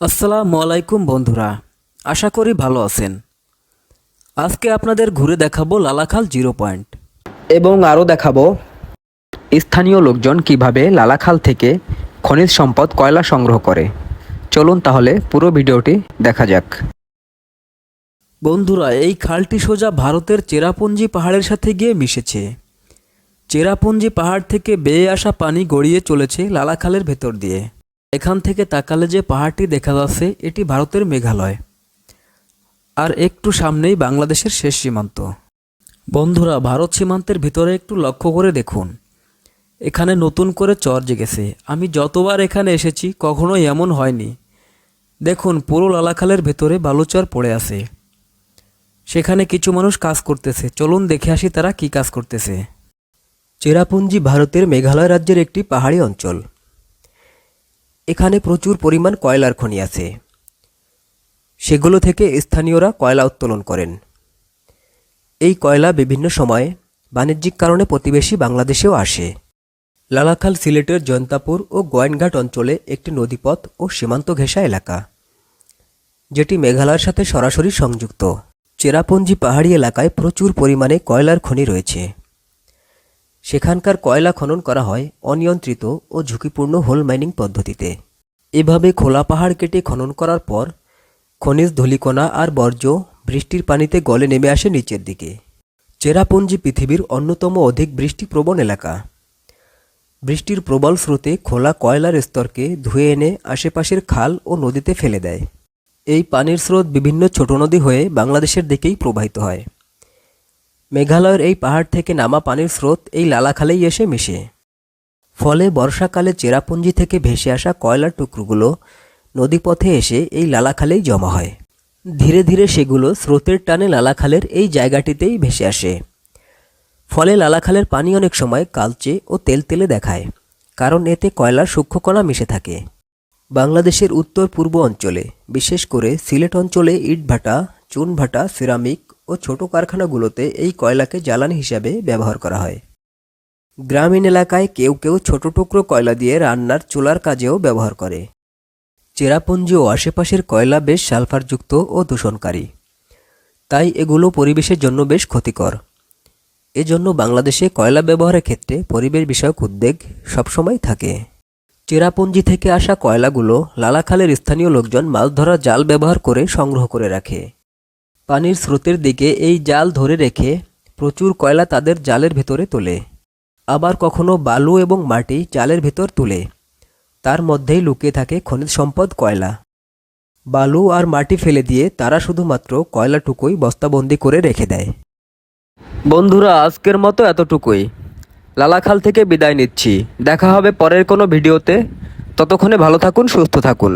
আসসালামু আলাইকুম বন্ধুরা, আশা করি ভালো আছেন। আজকে আপনাদের ঘুরে দেখাবো লালাখাল জিরো পয়েন্ট। এবং আরও দেখাবো স্থানীয় লোকজন কীভাবে লালাখাল থেকে খনিজ সম্পদ কয়লা সংগ্রহ করে। চলুন তাহলে পুরো ভিডিওটি দেখা যাক। বন্ধুরা, এই খালটি সোজা ভারতের চেরাপুঞ্জি পাহাড়ের সাথে গিয়ে মিশেছে। চেরাপুঞ্জি পাহাড় থেকে বেয়ে আসা পানি গড়িয়ে চলেছে লালাখালের ভেতর দিয়ে। এখান থেকে তাকালে যে পাহাড়টি দেখা যাচ্ছে, এটি ভারতের মেঘালয়। আর একটু সামনেই বাংলাদেশের শেষ সীমান্ত। বন্ধুরা, ভারত সীমান্তের ভিতরে একটু লক্ষ্য করে দেখুন। এখানে নতুন করে চর জেগেছে। আমি যতবার এখানে এসেছি, কখনোই এমন হয়নি। দেখুন, পুরো লালাখালের ভেতরে বালুচর পড়ে আছে। সেখানে কিছু মানুষ কাজ করতেছে। চলুন দেখে আসি তারা কি কাজ করতেছে। চেরাপুঞ্জি ভারতের মেঘালয় রাজ্যের একটি পাহাড়ি অঞ্চল। এখানে প্রচুর পরিমাণ কয়লার খনি আছে। সেগুলো থেকে স্থানীয়রা কয়লা উত্তোলন করেন। এই কয়লা বিভিন্ন সময়ে বাণিজ্যিক কারণে প্রতিবেশী বাংলাদেশেও আসে। লালাখাল সিলেটের জয়ন্তাপুর ও গোয়েনঘাট অঞ্চলে একটি নদীপথ ও সীমান্ত ঘেঁষা এলাকা, যেটি মেঘালয়ের সাথে সরাসরি সংযুক্ত। চেরাপুঞ্জি পাহাড়ি এলাকায় প্রচুর পরিমাণে কয়লার খনি রয়েছে। সেখানকার কয়লা খনন করা হয় অনিয়ন্ত্রিত ও ঝুঁকিপূর্ণ হোল মাইনিং পদ্ধতিতে। এভাবে খোলা পাহাড় কেটে খনন করার পর, খনিজ ধূলিকণা আর বর্জ্য বৃষ্টির পানিতে গলে নেমে আসে নিচের দিকে। চেরাপুঞ্জি পৃথিবীর অন্যতম অধিক বৃষ্টিপ্রবণ এলাকা। বৃষ্টির প্রবল স্রোতে খোলা কয়লার স্তরকে ধুয়ে এনে আশেপাশের খাল ও নদীতে ফেলে দেয়। এই পানির স্রোত বিভিন্ন ছোট নদী হয়ে বাংলাদেশের দিকেই প্রবাহিত হয়। মেঘালয়ের এই পাহাড় থেকে নামা পানির স্রোত এই লালাখালেই এসে মিশে। ফলে বর্ষাকালে চেরাপুঞ্জি থেকে ভেসে আসা কয়লার টুকরোগুলো নদীপথে এসে এই লালাখালেই জমা হয়। ধীরে ধীরে সেগুলো স্রোতের টানে লালাখালের এই জায়গাটিতেই ভেসে আসে। ফলে লালাখালের পানি অনেক সময় কালচে ও তেলতেলে দেখায়, কারণ এতে কয়লার সূক্ষ্মকণা মিশে থাকে। বাংলাদেশের উত্তর পূর্ব অঞ্চলে, বিশেষ করে সিলেট অঞ্চলে ইটভাটা, চুনভাটা, সিরামিক ও ছোট কারখানাগুলোতে এই কয়লাকে জ্বালানি হিসাবে ব্যবহার করা হয়। গ্রামীণ এলাকায় কেউ কেউ ছোট টুকরো কয়লা দিয়ে রান্নার চুলার কাজেও ব্যবহার করে। চেরাপুঞ্জি ও আশেপাশের কয়লা বেশ সালফারযুক্ত ও দূষণকারী। তাই এগুলো পরিবেশের জন্য বেশ ক্ষতিকর। এজন্য বাংলাদেশে কয়লা ব্যবহারের ক্ষেত্রে পরিবেশ বিষয়ক উদ্বেগ সবসময় থাকে। চেরাপুঞ্জি থেকে আসা কয়লাগুলো লালাখালের স্থানীয় লোকজন মাছ ধরার জাল ব্যবহার করে সংগ্রহ করে রাখে। পানির স্রোতের দিকে এই জাল ধরে রেখে প্রচুর কয়লা তাদের জালের ভেতরে তোলে। আবার কখনো বালু এবং মাটি জালের ভেতর তুলে। তার মধ্যেই লুকিয়ে থাকে খনিজ সম্পদ কয়লা। বালু আর মাটি ফেলে দিয়ে তারা শুধুমাত্র কয়লাটুকুই বস্তাবন্দি করে রেখে দেয়। বন্ধুরা, আজকের মতো এতটুকুই। লালাখাল থেকে বিদায় নিচ্ছি। দেখা হবে পরের কোনো ভিডিওতে। ততক্ষণে ভালো থাকুন, সুস্থ থাকুন।